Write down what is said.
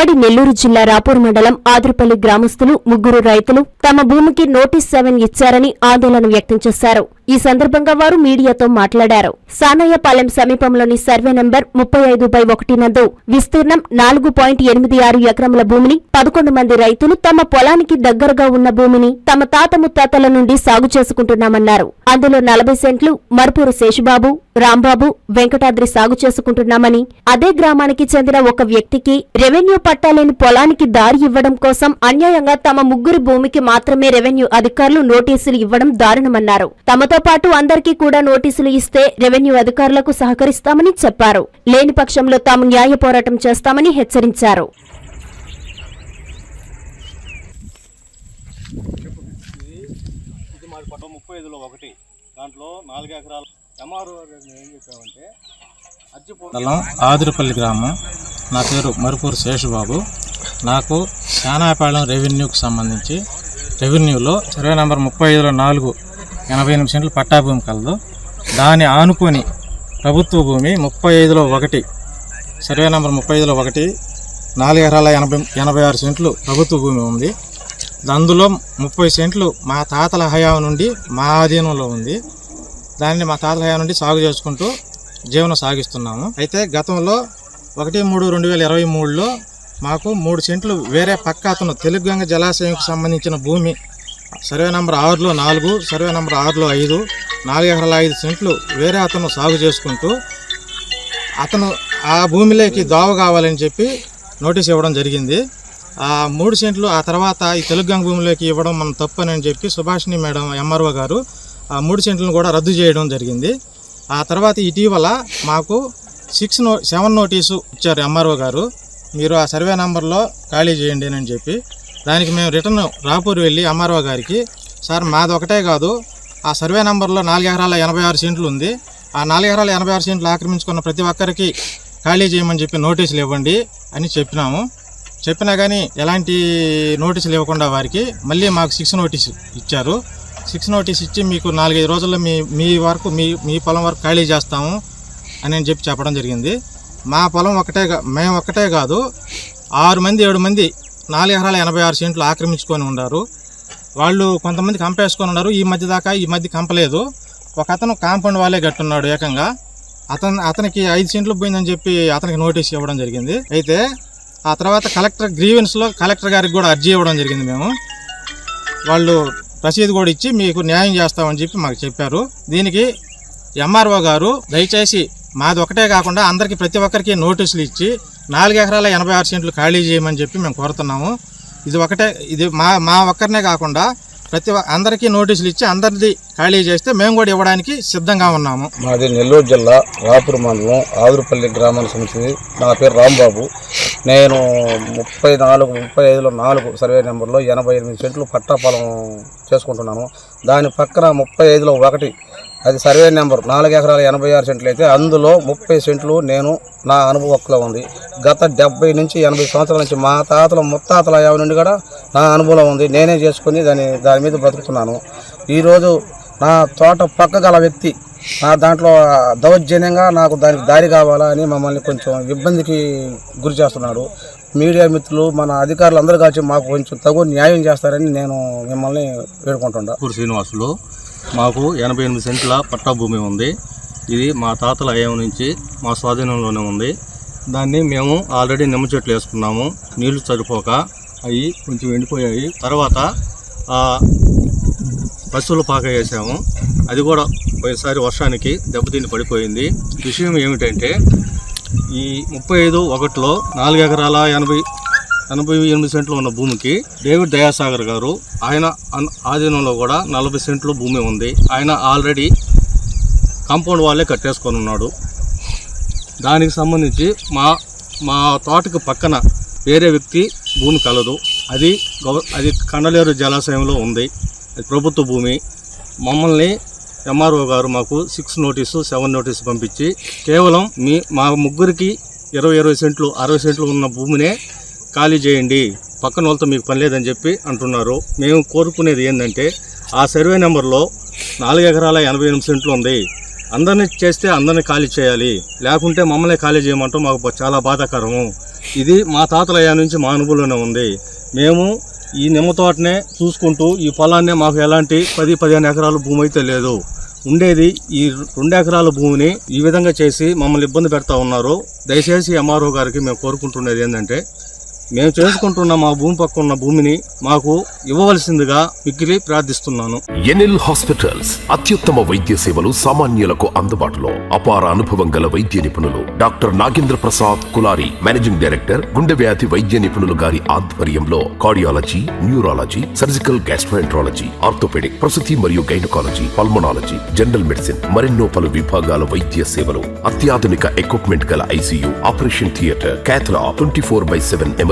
ఉమ్మడి నెల్లూరు జిల్లా రాపూర్ మండలం ఆదురుపల్లి గ్రామస్తులు ముగ్గురు రైతులు తమ భూమికి నోటీస్ సెవెన్ ఇచ్చారని ఆందోళన వ్యక్తం చేశారు. ఈ సందర్భంగా వారు మీడియాతో మాట్లాడారు. సానయ్యపాలెం సమీపంలోని సర్వే నంబర్ ముప్పై ఐదు బై ఒకటి నందు విస్తీర్ణం నాలుగు పాయింట్ ఎనిమిది ఆరు ఎకరముల భూమిని పదకొండు మంది రైతులు తమ పొలానికి దగ్గరగా ఉన్న భూమిని తమ తాత ముత్తాతల నుండి సాగు చేసుకుంటున్నామన్నారు. అందులో నలభై సెంట్లు మర్పూరు శేషుబాబు రాంబాబు వెంకటాద్రి సాగు చేసుకుంటున్నామని అదే గ్రామానికి చెందిన ఒక వ్యక్తికి రెవెన్యూ పట్టాలేని పొలానికి దారి ఇవ్వడం కోసం అన్యాయంగా తమ ముగ్గురు భూమికి మాత్రమే రెవెన్యూ అధికారులు నోటీసులు ఇవ్వడం దారుణమన్నారు. తమతో పాటు అందరికీ కూడా నోటీసులు ఇస్తే రెవెన్యూ అధికారులకు సహకరిస్తామని చెప్పారు. లేని పక్షంలో తాము న్యాయ పోరాటం చేస్తామని హెచ్చరించారు. ముప్పై ఐదులో ఒకటి దాంట్లో నాలుగు ఎకరాలు ఎంఆర్ఓ ఏం చెప్పామంటే గ్రామం. నా పేరు మరుపూరు శేషబాబు. నాకు శానాపాలెం రెవెన్యూకి సంబంధించి రెవెన్యూలో సర్వే నెంబర్ ముప్పై ఐదులో నాలుగు ఎనభై ఎనిమిది సెంట్లు పట్టా భూమి కలదు. దాన్ని ఆనుకొని ప్రభుత్వ భూమి ముప్పై ఐదులో ఒకటి సర్వే నెంబర్ ముప్పై ఐదులో ఒకటి నాలుగు ఎకరాల ఎనభై ఎనభై ఆరు సెంట్లు ప్రభుత్వ భూమి ఉంది. అందులో ముప్పై సెంట్లు మా తాతల హయా నుండి మా ఆధీనంలో ఉంది. దాన్ని మా తాతల హయా నుండి సాగు చేసుకుంటూ జీవనం సాగిస్తున్నాము. అయితే గతంలో ఒకటి మూడు రెండు వేల ఇరవై మూడులో మాకు మూడు సెంట్లు వేరే పక్క అతను తెలుగు గంగ జలాశయంకు సంబంధించిన భూమి సర్వే నంబర్ ఆరులో నాలుగు సర్వే నంబర్ ఆరులో ఐదు నాలుగు ఎకరాల ఐదు సెంట్లు వేరే అతను సాగు చేసుకుంటూ అతను ఆ భూమిలోకి దోవ కావాలని చెప్పి నోటీస్ ఇవ్వడం జరిగింది. ఆ మూడు సెంట్లు ఆ తర్వాత ఈ తెలుగుగంగ భూమిలోకి ఇవ్వడం మనం తప్పనని చెప్పి సుభాషిణి మేడం ఎంఆర్ఓ గారు ఆ మూడు సెంట్లను కూడా రద్దు చేయడం జరిగింది. ఆ తర్వాత ఇటీవల మాకు సిక్స్ నో సెవెన్ నోటీసు ఇచ్చారు ఎంఆర్ఓ గారు. మీరు ఆ సర్వే నంబర్లో ఖాళీ చేయండి అని చెప్పి దానికి మేము రిటర్న్ రాపూర్ వెళ్ళి ఎంఆర్ఓ గారికి సార్ మాది ఒకటే కాదు. ఆ సర్వే నంబర్లో నాలుగు ఎకరాల ఎనభై ఆరు సెంట్లు ఉంది. ఆ నాలుగు ఎకరాల ఎనభై ఆరు సెంట్లు ఆక్రమించుకున్న ప్రతి ఒక్కరికి ఖాళీ చేయమని చెప్పి నోటీసులు ఇవ్వండి అని చెప్పినాము. చెప్పినా కానీ ఎలాంటి నోటీసులు ఇవ్వకుండా వారికి మళ్ళీ మాకు సిక్స్ నోటీస్ ఇచ్చారు. సిక్స్ నోటీస్ ఇచ్చి మీకు నాలుగైదు రోజుల్లో మీ మీ వరకు మీ మీ పొలం వరకు ఖాళీ చేస్తాము అని అని చెప్పి చెప్పడం జరిగింది. మా పొలం ఒకటే కా- మేము ఒకటే కాదు. ఆరు మంది ఏడు మంది నాలుగు ఎకరాల ఎనభై ఆరు సెంట్లు ఆక్రమించుకొని ఉన్నారు. వాళ్ళు కొంతమంది కంపేసుకొని ఉన్నారు. ఈ మధ్య దాకా ఈ మధ్య కంపలేదు. ఒక అతను కాంపౌండ్ వాళ్ళే కట్టున్నాడు ఏకంగా. అతను అతనికి ఐదు సెంట్లు పోయిందని చెప్పి అతనికి నోటీస్ ఇవ్వడం జరిగింది. అయితే ఆ తర్వాత కలెక్టర్ గ్రీవెన్స్లో కలెక్టర్ గారికి కూడా అర్జీ ఇవ్వడం జరిగింది మేము. వాళ్ళు రసీదు కూడా ఇచ్చి మీకు న్యాయం చేస్తామని చెప్పి మాకు చెప్పారు. దీనికి ఎంఆర్ఓ గారు దయచేసి మాది ఒకటే కాకుండా అందరికీ ప్రతి ఒక్కరికి నోటీసులు ఇచ్చి నాలుగు ఎకరాల ఎనభై ఆరు సెంట్లు ఖాళీ చేయమని చెప్పి మేము కోరుతున్నాము. ఇది ఒకటే ఇది మా మా ఒక్కరినే కాకుండా ప్రతి అందరికీ నోటీసులు ఇచ్చి అందరిది ఖాళీ చేస్తే మేము కూడా ఇవ్వడానికి సిద్ధంగా ఉన్నాము. మాది నెల్లూరు జిల్లా రాపూర్ మండలం ఆదురుపల్లి గ్రామానికి సంబంధించింది. నా పేరు రాంబాబు. నేను ముప్పై నాలుగు ముప్పై ఐదులో నాలుగు సర్వే నెంబర్లో ఎనభై ఎనిమిది సెంట్లు పట్టా పొలం చేసుకుంటున్నాను. దాని పక్కన ముప్పై ఐదులో ఒకటి అది సర్వే నెంబర్ నాలుగు ఎకరాల ఎనభై ఆరు సెంట్లు అయితే అందులో ముప్పై సెంట్లు నేను నా అనుభవంలో ఉంది. గత డెబ్బై నుంచి ఎనభై సంవత్సరాల నుంచి మా తాతల ముత్తాతల యాభై నుండి కూడా నా అనుభవం ఉంది. నేనే చేసుకుని దాని దాని మీద బ్రతుకుతున్నాను. ఈరోజు నా తోట పక్క గల వ్యక్తి దాంట్లో దౌర్జన్యంగా నాకు దానికి దారి కావాలా అని మమ్మల్ని కొంచెం ఇబ్బందికి గురి చేస్తున్నాడు. మీడియా మిత్రులు మన అధికారులు అందరూ కలిసి మాకు కొంచెం తగు న్యాయం చేస్తారని నేను మిమ్మల్ని వేడుకుంటున్నా. పూర్ శ్రీనివాసులు మాకు ఎనభై ఎనిమిది సెంట్ల పట్టా భూమి ఉంది. ఇది మా తాతల అయ్యం నుంచి మా స్వాధీనంలోనే ఉంది. దాన్ని మేము ఆల్రెడీ నిమ్మ చెట్లు వేసుకున్నాము. నీళ్ళు సరిపోక అవి కొంచెం ఎండిపోయాయి. తర్వాత పశువులు పశువుల పాక వేసాము. అది కూడా పోయినసారి వర్షానికి దెబ్బతిని పడిపోయింది. విషయం ఏమిటంటే ఈ ముప్పై ఐదు ఒకటిలో నాలుగు ఎకరాల ఎనభై ఎనభై ఎనిమిది సెంట్లు ఉన్న భూమికి డేవిడ్ దయాసాగర్ గారు ఆయన ఆధీనంలో కూడా నలభై సెంట్లు భూమి ఉంది. ఆయన ఆల్రెడీ కాంపౌండ్ వాళ్ళే కట్టేసుకొని ఉన్నాడు. దానికి సంబంధించి మా మా తోటకు పక్కన వేరే వ్యక్తి భూమి కలదు. అది గవ అది కండలేరు జలాశయంలో ఉంది. అది ప్రభుత్వ భూమి. మమ్మల్ని ఎంఆర్ఓ గారు మాకు సిక్స్ నోటీసు సెవెన్ నోటీసు పంపించి కేవలం మీ మా ముగ్గురికి ఇరవై ఇరవై సెంట్లు అరవై సెంట్లు ఉన్న భూమినే ఖాళీ చేయండి. పక్కన వాళ్ళతో మీకు పని లేదని చెప్పి అంటున్నారు. మేము కోరుకునేది ఏంటంటే ఆ సర్వే నెంబర్లో నాలుగు ఎకరాల ఎనభై ఎనిమిది సెంట్లు ఉంది. అందరినీ చేస్తే అందరినీ ఖాళీ చేయాలి. లేకుంటే మమ్మల్ని ఖాళీ చేయమంటూ మాకు చాలా బాధాకరము. ఇది మా తాతలయ్య నుంచి మా అనుభవంలోనే ఉంది. మేము ఈ నిమ్మ తోటనే చూసుకుంటూ ఈ పొలాన్నే మాకు ఎలాంటి పది పదిహేను ఎకరాల భూమి అయితే లేదు. ఉండేది ఈ రెండు ఎకరాల భూమిని ఈ విధంగా చేసి మమ్మల్ని ఇబ్బంది పెడతా ఉన్నారు. దయచేసి ఎంఆర్ఓ గారికి మేము కోరుకుంటున్నది ఏంటంటే మేము చేసుకుంటున్న మా భూమి పక్క ఉన్న భూమిని మాకు ఇవ్వవలసిందిగా మిక్కిలి ప్రార్థిస్తున్నాను. ఎన్ఎల్ హాస్పిటల్స్ అత్యుత్తమ వైద్య సేవలు సామాన్యులకు అందుబాటులో. అపార అనుభవం గల వైద్య నిపుణులు doctor Nagendra Prasad Kulari managing director గుండె వ్యాధి వైద్య నిపుణులు గారి ఆధ్వర్యంలో cardiology neurology surgical gastroenterology orthopedic ప్రసూతి మరియు గైనకాలజీ పల్మనాలజీ జనరల్ మెడిసిన్ మరెన్నో పలు విభాగాల వైద్య సేవలు అత్యాధునిక ఎక్విప్మెంట్ గల ICU operation theatre cath lab twenty four by seven